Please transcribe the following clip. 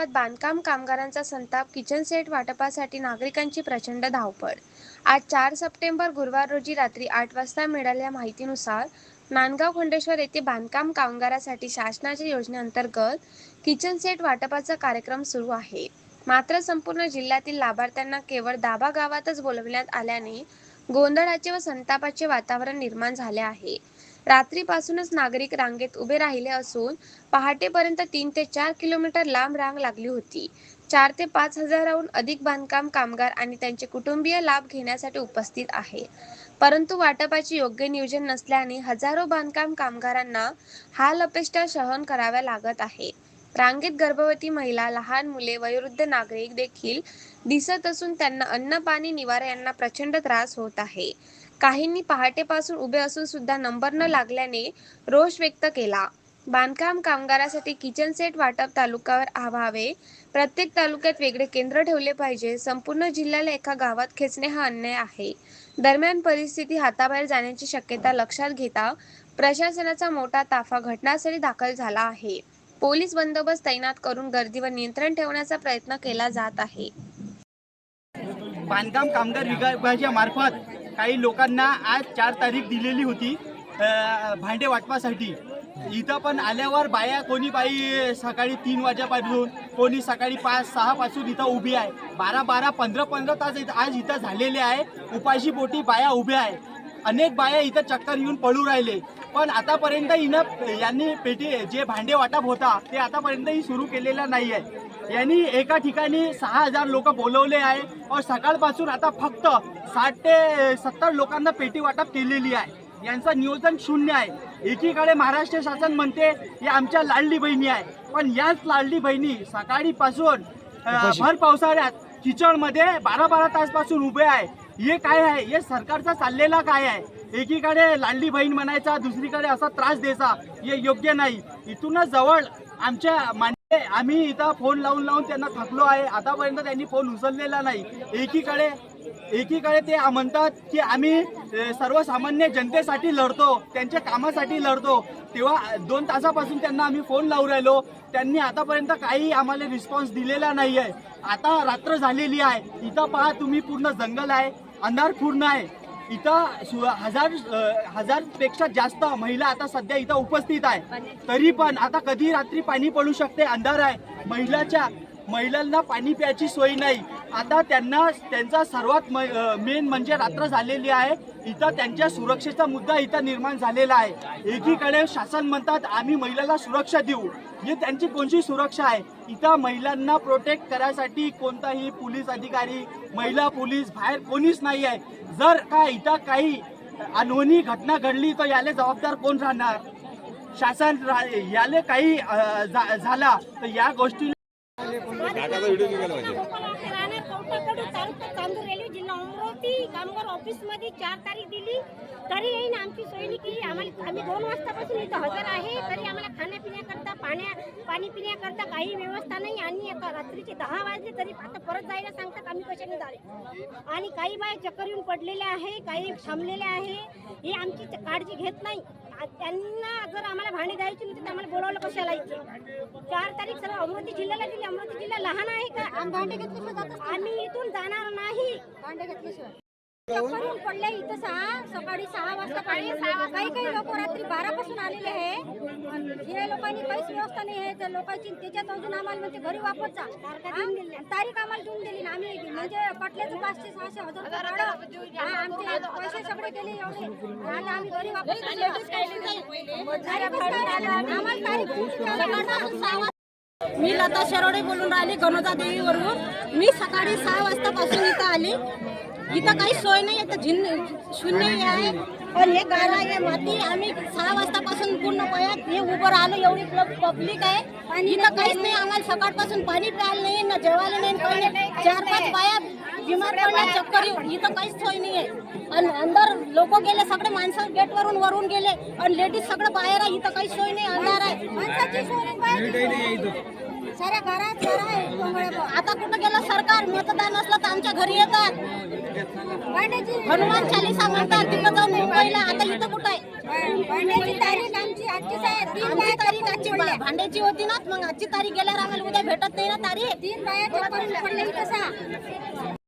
गावात बांधकाम कामगारांचा संताप किचन सेट वाटपासाठी नागरिकांची प्रचंड धावपळ. आज चार सप्टेंबर गुरुवार रोजी रात्री आठ वाजता मिळालेल्या माहितीनुसार नांदगाव खंडेश्वर येथे बांधकाम कामगारासाठी शासनाच्या योजनेअंतर्गत किचन सेट वाटपाचा कार्यक्रम सुरू आहे. मात्र संपूर्ण जिल्ह्यातील लाभार्थ्यांना केवळ दाबा गावातच बोलवण्यात आल्याने गोंधळाचे व संतापाचे वातावरण निर्माण झाले आहे. रात्रीपासूनच नागरिक रांगेत उभे राहिले असून पहाटेपर्यंत तीन ते चार किलोमीटर लांब रांग लागली होती. चार ते पाच हजाराहून अधिक बांधकाम कामगार आणि त्यांचे कुटुंबीय लाभ घेण्यासाठी उपस्थित आहे. परंतु वाटपाचे योग्य नियोजन नसल्याने हजारो बांधकाम कामगारांना हाल अपेष्टा सहन कराव्या लागत आहे. रांगेत गर्भवती महिला लहान मुले वयोवृद्ध नागरिक देखील दिसत असून त्यांना अन्न पाणी निवारा यांना प्रचंड त्रास होत आहे. काहींनी पहाटेपासून उभे असून सुद्धा नंबर न लागल्याने रोष व्यक्त केला. बांधकाम कामगारासाठी किचन सेट वाटप तालुक्यावर व्हावे प्रत्येक तालुक्यात वेगळे केंद्र ठेवले पाहिजे. संपूर्ण जिल्ह्याला एका गावात खेचणे हा अन्याय आहे. दरम्यान परिस्थिती हाताबाहेर जाण्याची शक्यता लक्षात घेता प्रशासनाचा मोठा ताफा घटनास्थळी दाखल झाला आहे. पोलीस बंदोबस्त तैनात करून गर्दीवर नियंत्रण ठेवण्याचा प्रयत्न केला जात आहे. बांधकाम कामगार विभागाच्या मार्फत काही लोकांना आज चार तारीख दिलेली होती भांडे वाटपासाठी. इथं पण आल्यावर बाया कोणी बाई सकाळी तीन वाजेपासून कोणी सकाळी पाच सहा पासून इथं उभी आहे. बारा बारा पंधरा पंधरा तास इथं- आज इथं झालेले आहे. उपाशी पोटी बाया उभ्या आहे. अनेक बाया इथं चक्कर येऊन पळू राहिले. पण आतापर्यंत हिनं यांनी पेटी जे भांडे वाटप होता ते आतापर्यंतही सुरू केलेला नाही आहे यांनी एका ठिकाणी सहा हजार लोक बोलवले आहे. और सकाळपासून आता फक्त साठ ते सत्तर लोकांना पेटी वाटप केलेली आहे. यांचं नियोजन शून्य आहे. एकीकडे महाराष्ट्र शासन म्हणते या आमच्या लाडली बहिणी आहे. पण याच लाडली बहिणी सकाळीपासून भर पावसाळ्यात किचडमध्ये बारा बारा तासपासून उभे आहे. हे काय आहे? हे सरकारचा चाललेला काय आहे? एकीकडे लाडली बहीण म्हणायचा दुसरीकडे असा त्रास द्यायचा हे योग्य नाही. इथूनच जवळ आमच्या मान्य आम्ही इथं फोन लावून लावून त्यांना थकलो आहे. आतापर्यंत त्यांनी फोन उचललेला नाही. एकीकडे एकीकडे ते म्हणतात की आम्ही सर्वसामान्य जनतेसाठी लढतो त्यांच्या कामासाठी लढतो. तेव्हा दोन तासापासून त्यांना आम्ही फोन लावून राहिलो. त्यांनी आतापर्यंत काही आम्हाला रिस्पॉन्स दिलेला नाही आहे आता रात्र झालेली आहे. इथं पहा तुम्ही पूर्ण जंगल आहे अंधार पूर्ण आहे. इथं सु- हजार हजारपेक्षा जास्त महिला आता सध्या इथं उपस्थित आहे. तरी पण आता कधी रात्री पाणी पडू शकते? अंधार आहे. महिलाच्या महिलांना पाणी प्यायची सोय नाही. आता त्यांना त्यांचा सर्वात मेन म्हणजे रात्र झालेली आहे. इथं त्यांच्या सुरक्षेचा मुद्दा इथं निर्माण झालेला आहे. एकीकडे शासन म्हणतात आम्ही महिलाला सुरक्षा देऊ. ही त्यांची कोणची सुरक्षा आहे इथं महिलांना प्रोटेक्ट करायसाठी कोणताही पोलीस अधिकारी महिला पोलीस बाहेर कोणीच नाही आहे. जर का इथं काही अनहोनी घटना घडली तर याले जबाबदार कोण राहणार? शासन रा- याले काही झाला तर या गोष्टी जिल्हा अमरावती कामगार ऑफिसमध्ये चार तारीख दिली तरी येईन आमची सोय केली आम्हाला आम्ही दोन वाजतापासून इथं हजर आहे तरी आम्हाला पाणी पिण्याकरता काही व्यवस्था नाही आणि एका रात्रीचे दहा वाजले तरी आता परत जायला सांगतात आम्ही कशाने जावे आणि काही बाय चक्कर येऊन पडलेल्या आहे काही थांबलेल्या आहे. ही आमची काळजी घेत नाही. त्यांना जर आम्हाला भांडी द्यायची नव्हती तर आम्हाला बोलावलं कशाला इथे? चार तारीख सर्व अमरावती जिल्ह्याला दिली अमरावती जिल्हा लहान आहे का? भांडे घेतल्याशिवाय आम्ही इथून जाणार नाही. भांडे घेतल्याशिवाय. पडले इथं सहा सकाळी सहा वाजता पाणी काही काही लोक रात्री बारा पासून आलेले आहे. हे लोकांनी काहीच व्यवस्था नाही आहे. त्या लोकांची त्याच्यात अजून आम्हाला म्हणजे घरी वापस जा. हा? तारीख आम्हाला देऊन दिली ना आम्ही. म्हणजे कटल्याचं पाचशे सहाशे हजार रुपये. हा, आमचे पैसे सगळे गेले एवढे. आणि आम्ही घरी वापस आम्हाला तारीख सहा वाजता मी लता शरोडे बोलून राहिली गणोजा देवीवरून. मी सकाळी सहा वाजतापासून इथं आली. इथं काही सोय नाही आहे झिन शून्य आहे. पण हे गाणं आहे माती आम्ही सहा वाजतापासून पूर्ण पयात हे उभं राहिलो एवढी पब्लिक आहे. इथं काहीच नाही आम्हाला सकाळपासून पाणी प्यायला नाही ना जेवायला नाही काही नाही. चार पाच बाया बिमार पडल्या चक्कर येऊन. इथं काहीच सोय नाही आहे. आणि अंदर लोक गेले सगळे माणसं गेटवरून वरून गेले. आणि लेडीज सगळं बाहेर आहे इथं काही सोय नाही अंधार आहे. माणसाची सोय नाही साऱ्या घरात आता कुठं गेलं सरकार? मतदान असलं तर आमच्या घरी येतात. हनुमान चालिसा म्हणतात तिथं जाऊन मुंबईला. आता इथं कुठं आहे? भांड्याची तारीख आमची आजचीच आहे तीन आमची तारीख आजची भा- भांड्याची होती ना मग आजची तारीख गेल्यावर आम्हाला उद्या भेटत नाही ना तारीख? तीन कसा